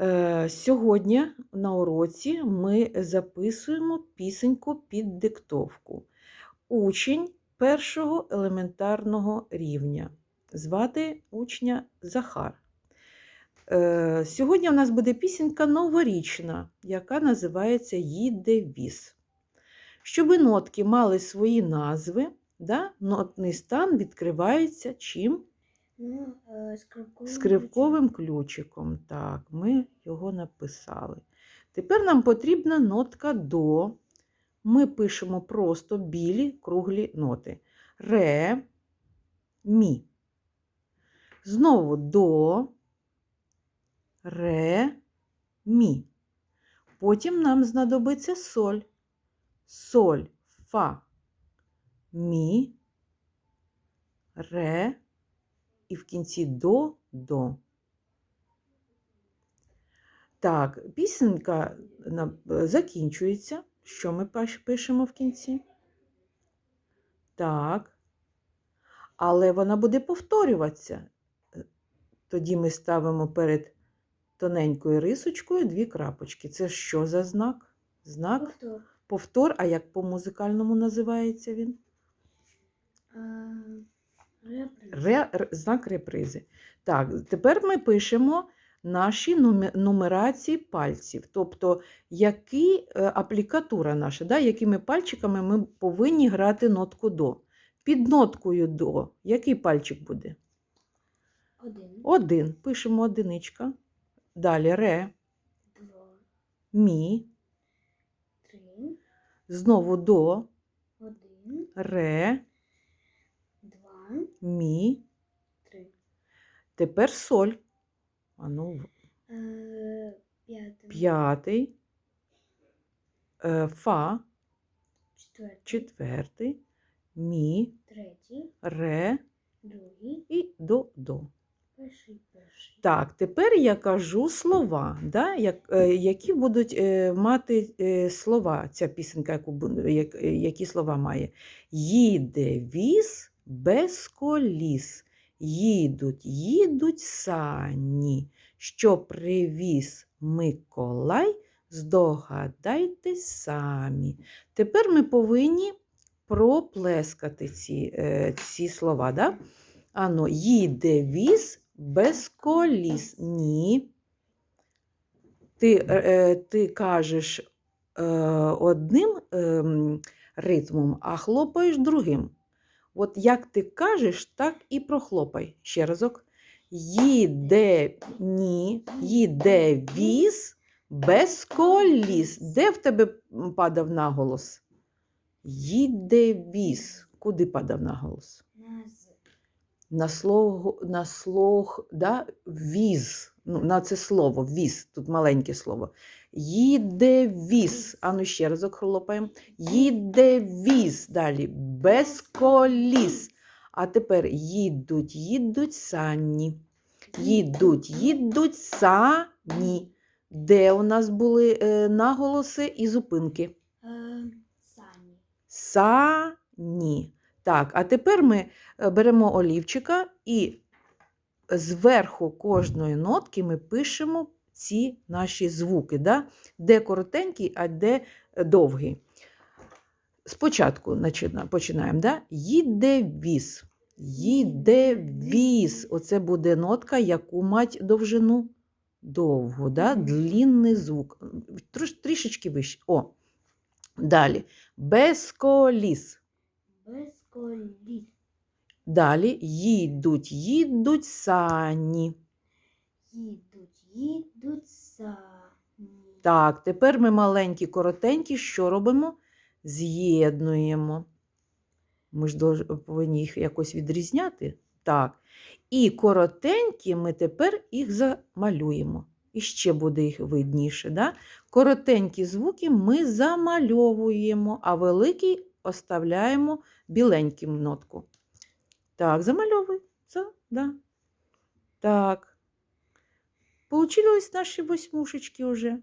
Е, Сьогодні на уроці ми записуємо пісеньку під диктовку. Учень першого елементарного рівня. Звати учня Захар. Е, Сьогодні у нас буде пісенька новорічна, яка називається Їде віз. Щоби нотки мали свої назви, да, нотний стан відкривається чим? Ну, е, скрипковим. Ключиком. Так, ми його написали. Тепер нам потрібна нотка до. Ми пишемо просто білі круглі ноти. Ре, мі. Знову до, ре, мі. Потім нам знадобиться соль. Соль, фа, мі, ре, і в кінці до до. Так, пісенька е, закінчується. Що ми пишемо в кінці? Так. Але вона буде повторюватися. Тоді ми ставимо перед тоненькою рисочкою дві крапочки. Це що за знак? Знак Повтор. повтор, а як по музикальному називається він? Ре, знак репризи. Так, тепер ми пишемо наші нумерації пальців. Тобто, які е, аплікатура наша, да, якими пальчиками ми повинні грати нотку до. Під ноткою до. Який пальчик буде? Один, Один. Пишемо одиничка. Далі ре, два, мі. три, Знову до, один, ре, два, мі. три. Тепер соль. А ну, Е, П'ятий, п'ятий. Е, Фа. четвертий, четвертий, мі, третій, ре другий, і до-до. перший, перший. Так, тепер я кажу слова, да, як, е, які будуть е, мати е, слова, ця пісенька, яку, бу- як, е, які слова має. Їде віз без коліс, їдуть, їдуть сані. Що привіз Миколай, здогадайтесь самі. Тепер ми повинні проплескати ці, е, ці слова. Да? Ано, їде віз без коліс. Ні. Ти, е, ти кажеш е, одним ем, ритмом, а хлопаєш другим. От як ти кажеш, так і прохлопай. Ще разок. Їде ні, їде віз без коліс. Де в тебе падав наголос? Їде віз. Куди падав наголос? На слог, на слог да, віз. Ну, на це слово віз. Тут маленьке слово. Їде віз. Ану ще разок хлопаємо. Їде віз. Далі. Без коліс. А тепер їдуть, їдуть сані. Їдуть, їдуть сані. Де у нас були е, наголоси і зупинки? е, самі. Сані. Так, а тепер ми е, беремо олівчика і зверху кожної нотки ми пишемо ці наші звуки, да? де коротенький, а де е, довгий. Спочатку починаємо. Да? Їде віз. Їде віз. Оце буде нотка, яку мать довжину довгу, да? длінний звук. Трош, трішечки вище. О. Далі. Без коліс. Без коліс. Далі їдуть, їдуть сані. Їдуть, їдуть самі. Так, тепер ми маленькі, коротенькі, що робимо? З'єднуємо. Ми ж повинні їх якось відрізняти. Так. І коротенькі ми тепер їх замалюємо. І ще буде їх видніше. Да? Коротенькі звуки ми замальовуємо, а великий оставляємо біленьким нотку. Так, замальовуй. За, да. Так. Получились наши восьмушечки вже.